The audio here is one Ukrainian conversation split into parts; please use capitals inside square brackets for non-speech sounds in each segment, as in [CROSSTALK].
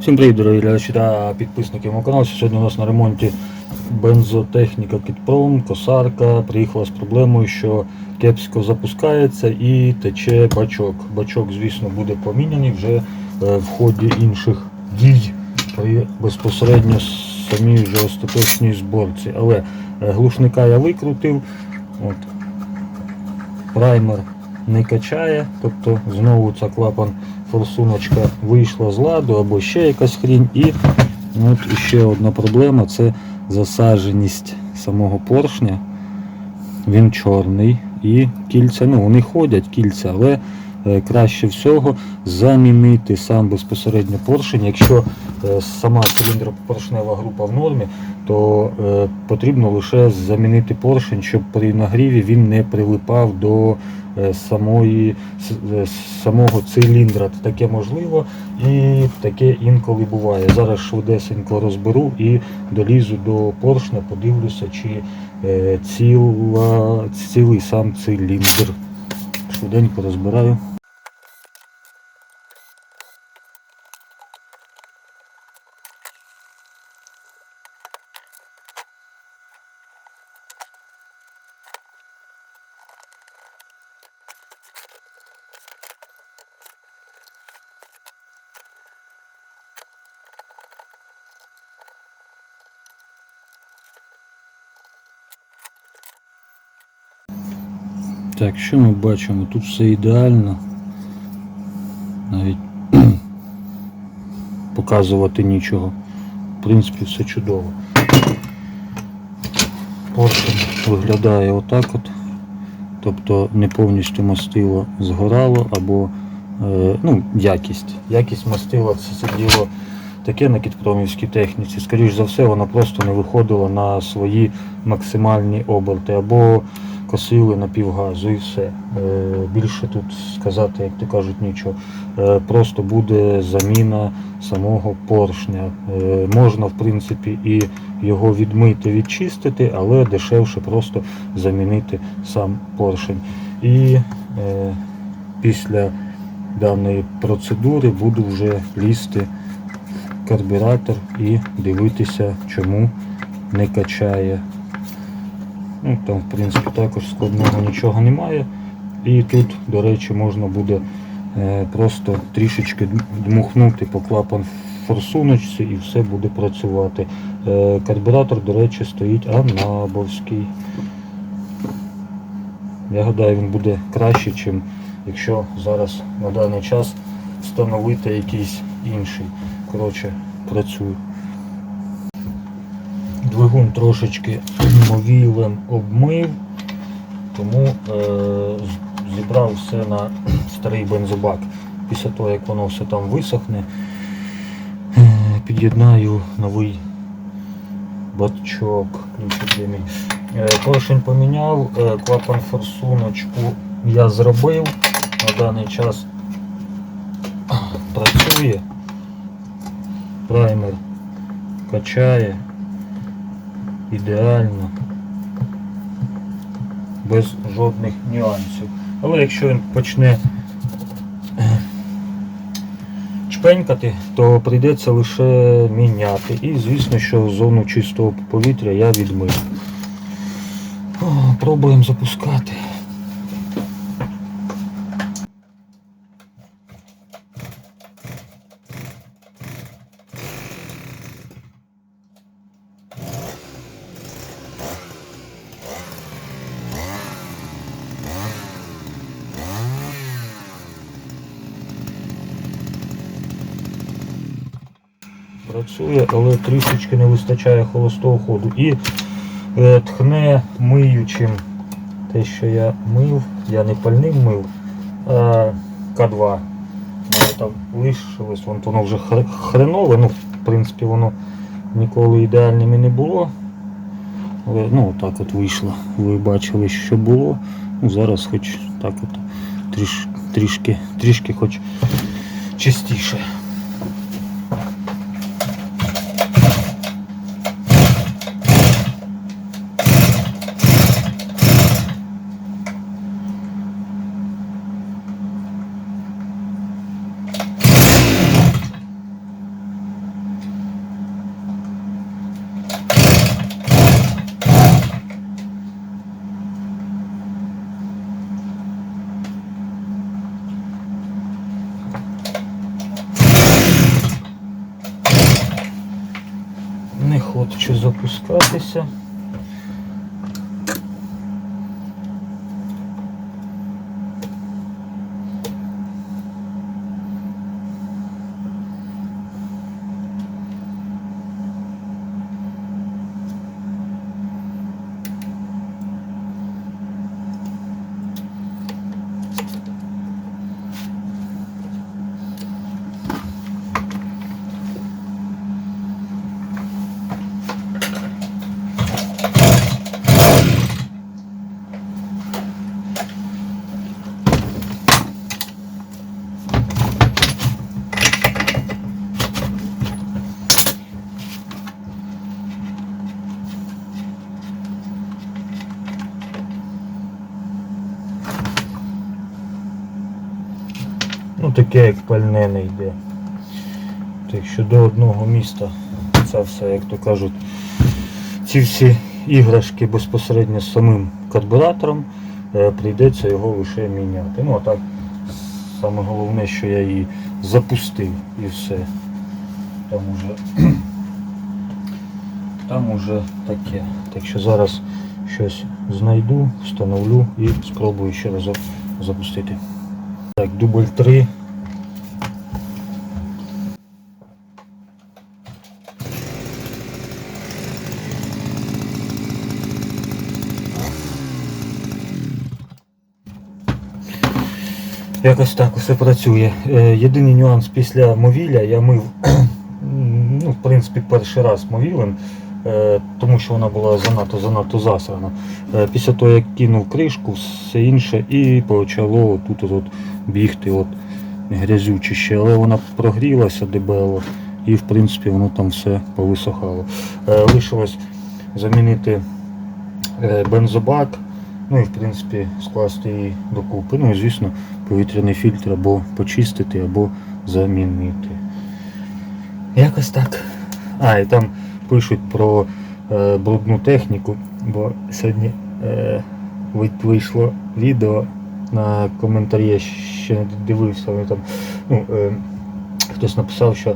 Всім привіт, дорогі глядачі та підписники мого каналу. Сьогодні у нас на ремонті бензотехніка Кітпром, косарка. Приїхала з проблемою, що кепсько запускається і тече бачок. Бачок, звісно, буде поміняний вже е, в ході інших дій безпосередньо самій вже остаточній зборці. Але е, глушника я викрутив. От. Праймер не качає, тобто знову ця клапан форсуночка вийшла з ладу або ще якась хрінь. І от ще одна проблема це засадженість самого поршня. Він чорний і кільця, ну вони ходять кільця, але е, краще всього замінити сам безпосередньо поршень. Якщо е, сама циліндропоршнева група в нормі, то е, потрібно лише замінити поршень, щоб при нагріві він не прилипав до самої, е, самого циліндра. Таке можливо і таке інколи буває. Зараз швидесенько розберу і долізу до поршня, подивлюся, чи е, ціла, цілий сам циліндр. Швиденько розбираю. Так, що ми бачимо? Тут все ідеально. Навіть [CLEARS THROAT] показувати нічого. В принципі, все чудово. Поршень виглядає отак от. Тобто не повністю мастило згорало або е, ну, якість. Якість мастила це сиділо таке на кітпромівській техніці. Скоріш за все, вона просто не виходила на свої максимальні оберти або косили на півгазу і все. Е, більше тут сказати, як то кажуть, нічого. Е, просто буде заміна самого поршня. Е, можна, в принципі, і його відмити, відчистити, але дешевше просто замінити сам поршень. І після даної процедури буду вже лізти карбюратор і дивитися, чому не качає. Ну, там, в принципі, також складного нічого немає. І тут, до речі, можна буде е, просто трішечки дмухнути по клапан форсуночці і все буде працювати. Е, карбюратор, до речі, стоїть Анабовський. Я гадаю, він буде краще, ніж якщо зараз на даний час встановити якийсь інший. Коротше, працюю. Двигун трошечки мовілем обмив, тому е, зібрав все на [CLEARS THROAT] старий бензобак. Після того, як воно все там висохне, е, під'єднаю новий бачок. Е, Поршень поміняв, е, клапан форсуночку я зробив. На даний час [CLEARS THROAT] працює. Праймер качає ідеально, без жодних нюансів. Але якщо він почне е, чпенькати, то прийдеться лише міняти. І звісно, що зону чистого повітря я відмив. Пробуємо запускати. Працює, але трішечки не вистачає холостого ходу. І е, тхне миючим те, що я мив, я не пальним мив, а К2. Воно там лишилось, вон, воно вже хренове, ну, в принципі, воно ніколи ідеальним і не було. Але ну, так от вийшло. Ви бачили, що було. Ну, зараз хоч так от трішки, трішки хоч чистіше. хоче запускатися. Ну таке як пальне не йде. Так що до одного міста це все, як то кажуть, ці всі іграшки безпосередньо з самим карбюратором е, прийдеться його лише міняти. Ну а так саме головне, що я її запустив і все. Там уже [CLEARS THROAT] там уже таке. Так що зараз щось знайду, встановлю і спробую ще разок запустити. Так, дубль 3. Якось так усе працює. Е, Єдиний нюанс після мовіля я мив, [CLEARS THROAT] ну, в принципі, перший раз мовілем, тому що вона була занадто занадто засрана. Е, Після того, як кинув кришку, все інше, і почало тут от бігти от грязючище, але вона прогрілася дебело і в принципі воно там все повисохало. Е, Лишилось замінити е, бензобак, ну і в принципі скласти її докупи. Ну і звісно повітряний фільтр або почистити, або замінити. Якось так. А, і там пишуть про е, брудну техніку, бо сьогодні е, вийшло відео на коментарі, ще не дивився, вони там, ну, е, хтось написав, що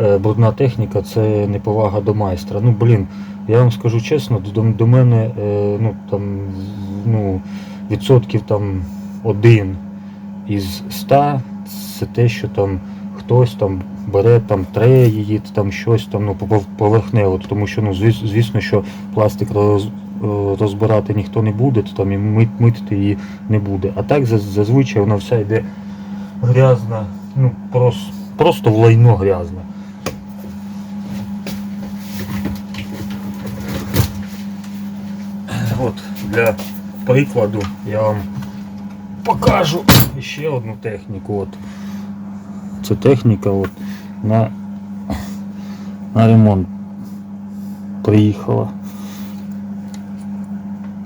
е, брудна техніка це неповага до майстра. Ну, блін, я вам скажу чесно, до, до мене е, ну, там, ну, відсотків там один із ста це те, що там хтось там бере там тре її, там щось там ну, поверхнево, тому що ну, звісно, що пластик роз, розбирати ніхто не буде, то там і мит, мити її не буде. А так зазвичай вона вся йде грязна, ну просто, просто в лайно грязна. От для прикладу я вам покажу ще одну техніку. От. Це техніка от на, на ремонт приїхала.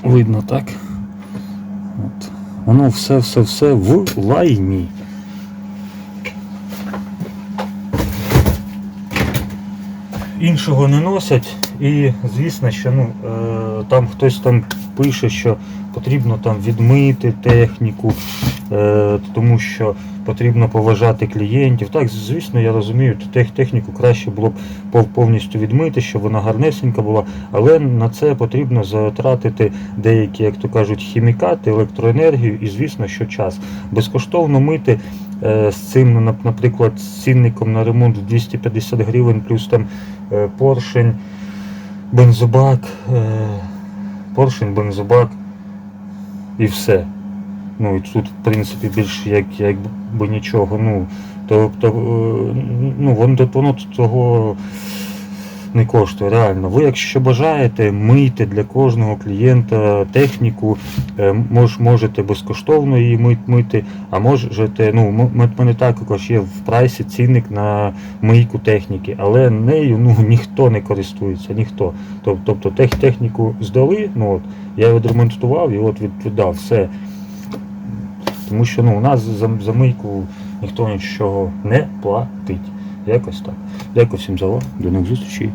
Видно так. От. Воно все-все-все в лайні. Іншого не носять, і звісно, що ну, е, там хтось там пише, що потрібно там відмити техніку, е, тому що потрібно поважати клієнтів. Так, звісно, я розумію, техніку краще було б повністю відмити, щоб вона гарнесенька була, але на це потрібно затратити деякі, як то кажуть, хімікати, електроенергію і, звісно, що час. Безкоштовно мити е, з цим, наприклад, з цінником на ремонт 250 гривень, плюс там е, поршень, бензобак, поршень, бензобак і все. Ну і тут, в принципі, більше як, якби нічого. Ну, то, то, ну, воно, воно того не коштує, реально. Ви, якщо бажаєте, мийте для кожного клієнта техніку, е, мож, можете безкоштовно її мити, а можете, ну, мене також є в прайсі цінник на мийку техніки, але нею ну, [LAUGHS] ніхто не користується, ніхто. Тобто тех, техніку здали, ну, от, я її відремонтував і от віддав все. Тому що ну, у нас за, за мийку ніхто нічого не платить. Якось так. Дякую всім за увагу. До нових зустрічей.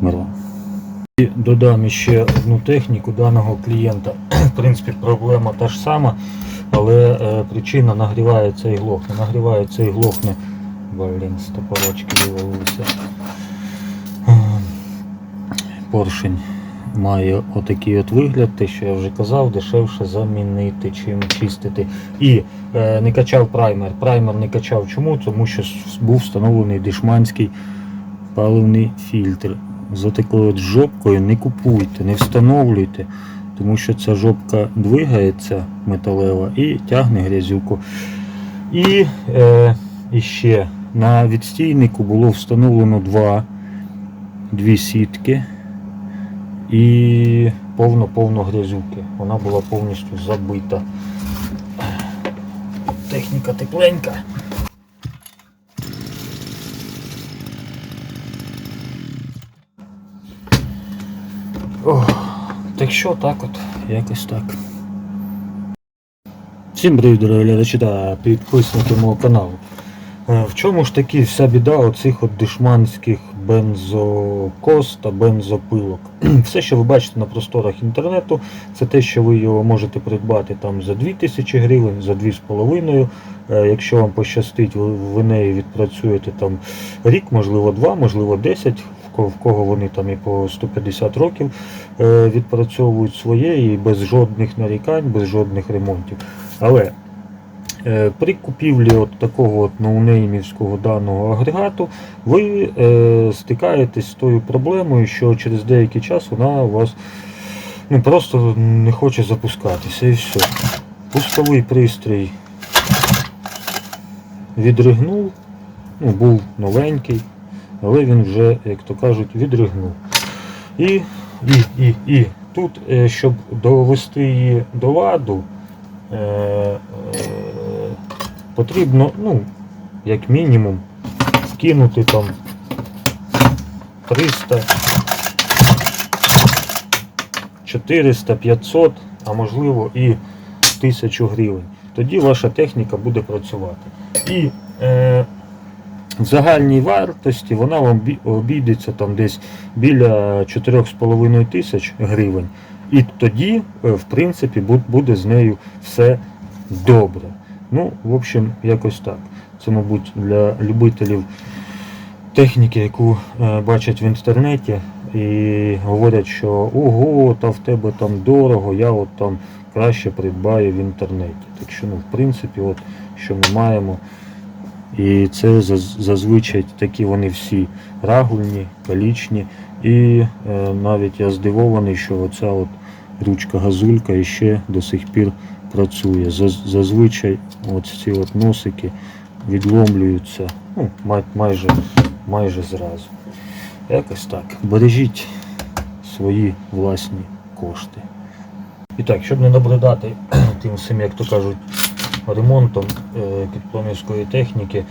Мир. І додам ще одну техніку даного клієнта. В принципі, проблема та ж сама, але е, причина нагрівається і глохне. Нагрівається і глохне. Блін, стопорочки вивалилися. Е, поршень має отакий от вигляд, те, що я вже казав, дешевше замінити, чим чистити. І е, не качав праймер. Праймер не качав чому? Тому що був встановлений дешманський паливний фільтр. За такою от жопкою не купуйте, не встановлюйте, тому що ця жопка двигається металева і тягне грязюку. І, е, і ще на відстійнику було встановлено два, дві сітки і повно-повно грязюки. Вона була повністю забита. Техніка тепленька. Ох, так що так от, якось так. Всім привіт, дорогі глядачі та підписники мого каналу. Е, В чому ж таки вся біда оцих от дешманських бензокос та бензопилок? [CLEARS THROAT] Все, що ви бачите на просторах інтернету, це те, що ви його можете придбати там за 2000 гривень, за 2,5. Е, Якщо вам пощастить, ви, ви неї відпрацюєте там рік, можливо, два, можливо, 10, в кого, вони там і по 150 років е, відпрацьовують своє і без жодних нарікань, без жодних ремонтів. Але при купівлі от такого от ноунеймівського даного агрегату ви е, стикаєтесь з тою проблемою, що через деякий час вона у вас ну, просто не хоче запускатися і все. Пусковий пристрій відригнув, ну, був новенький, але він вже, як то кажуть, відригнув. І, і, і, і тут, е, щоб довести її до ладу, е, е, потрібно, ну, як мінімум, вкинути там 300, 400, 500, а можливо і 1000 гривень. Тоді ваша техніка буде працювати. І е, в загальній вартості вона вам обійдеться там десь біля 4,5 тисяч гривень. І тоді, е, в принципі, буде з нею все добре. Ну, в общем, якось так. Це, мабуть, для любителів техніки, яку е, бачать в інтернеті і говорять, що ого, та в тебе там дорого, я от там краще придбаю в інтернеті. Так що, ну, в принципі, от що ми маємо. І це зазвичай такі вони всі рагульні, калічні. І е, навіть я здивований, що оця от ручка газулька іще до сих пір працює. Зазвичай от ці от носики відломлюються ну, май- майже, майже зразу. Якось так. Бережіть свої власні кошти. І так, щоб не набридати [CLEARS THROAT] тим всім, як то кажуть, ремонтом е, підпломівської техніки,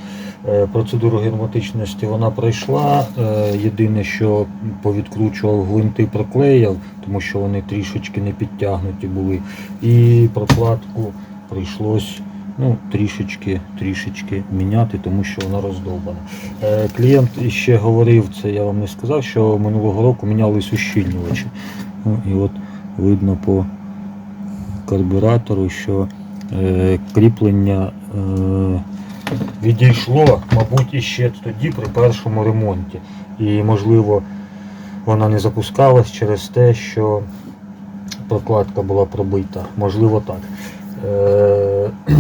процедуру герметичності вона пройшла. Е, Єдине, що повідкручував гвинти проклеяв, тому що вони трішечки не підтягнуті були. І прокладку прийшлось ну, трішечки, трішечки міняти, тому що вона роздовбана. Е, Клієнт іще говорив, це я вам не сказав, що минулого року мінялись ущільнювачі. Ну, і от видно по карбюратору, що е, кріплення е, відійшло, мабуть, іще тоді при першому ремонті. І, можливо, вона не запускалась через те, що прокладка була пробита. Можливо, так. Е, [CLEARS THROAT]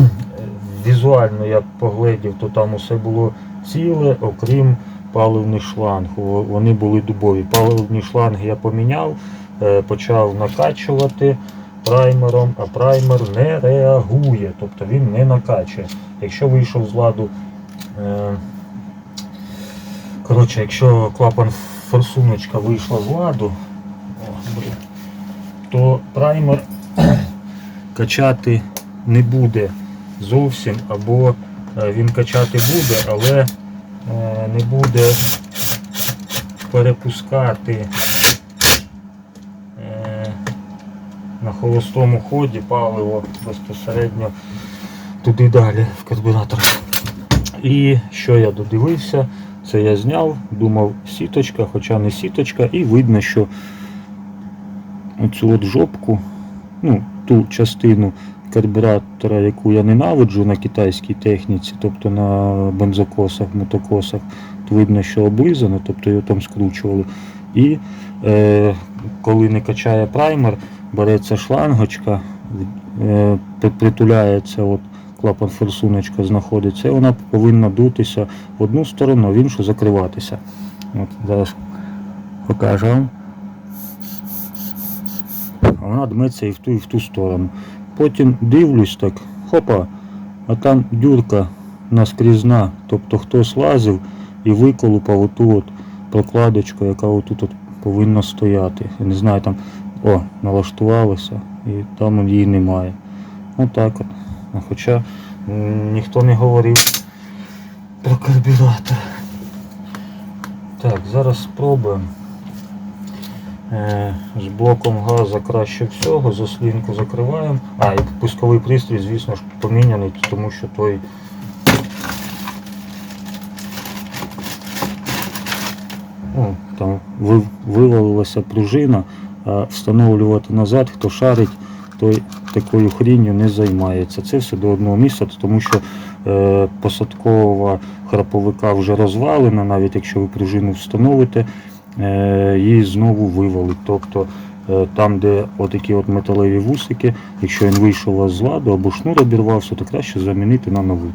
візуально я поглядів, то там усе було ціле, окрім паливних шланг. Вони були дубові. Паливні шланги я поміняв, е, почав накачувати праймером, а праймер не реагує, тобто він не накачує. Якщо вийшов з ладу, е, коротше, якщо клапан форсуночка вийшла з ладу, то праймер [CLEARS THROAT] качати не буде зовсім, або е, він качати буде, але е, не буде перепускати е, на холостому ході паливо безпосередньо туди далі в карбюратор. І що я додивився, це я зняв, думав сіточка, хоча не сіточка, і видно, що оцю от жопку, ну, ту частину карбюратора, яку я ненавиджу на китайській техніці, тобто на бензокосах, мотокосах, то видно, що облизано, тобто його там скручували. І е, коли не качає праймер, береться шлангочка, е, притуляється, от клапан форсуночка знаходиться, і вона повинна дутися в одну сторону, а в іншу закриватися. От зараз покажу вам. А вона дметься і в ту, і в ту сторону. Потім дивлюсь так, хопа, а там дюрка наскрізна, тобто хтось лазив і виколупав оту от прокладочку, яка отут от повинна стояти. Я не знаю, там о, налаштувалося і там її немає. Отак от. Хоча ніхто не говорив про карбюратор. Так, зараз спробуємо. Е, З блоком газу краще всього, заслінку закриваємо. А, і пусковий пристрій, звісно ж, поміняний, тому що той О, там вивалилася пружина, встановлювати назад, хто шарить, той такою хрінню не займається. Це все до одного місця, тому що е, посадкова храповика вже розвалена, навіть якщо ви пружину встановите, е, її знову вивалить. Тобто е, там, де отакі от металеві вусики, якщо він вийшов з ладу або шнур обірвався, то краще замінити на новий.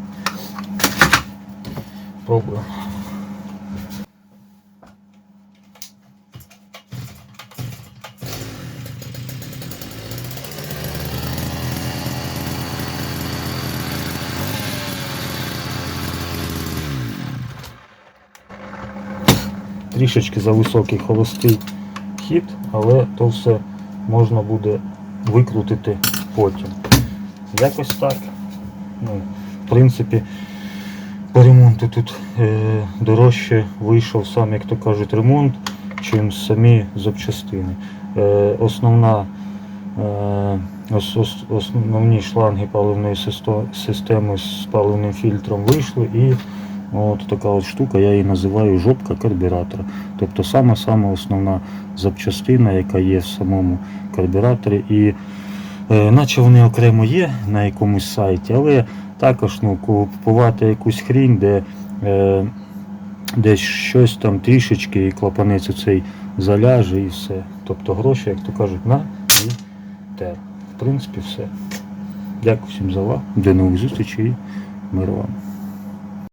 Трішечки за високий холостий хід, але то все можна буде викрутити потім. Якось так. Ну, в принципі, по ремонту тут е, дорожче вийшов сам, як то кажуть, ремонт, чим самі запчастини. Е, основна, е, ос, ос, основні шланги паливної системи з паливним фільтром вийшли і От така от штука, я її називаю жопка карбюратора. Тобто сама-сама основна запчастина, яка є в самому карбюраторі. І е, наче вони окремо є на якомусь сайті, але також ну, купувати якусь хрінь, де е, десь щось там трішечки і клапанець цей заляже і все. Тобто гроші, як то кажуть, на і те. В принципі, все. Дякую всім за увагу. До нових зустрічей і миру вам.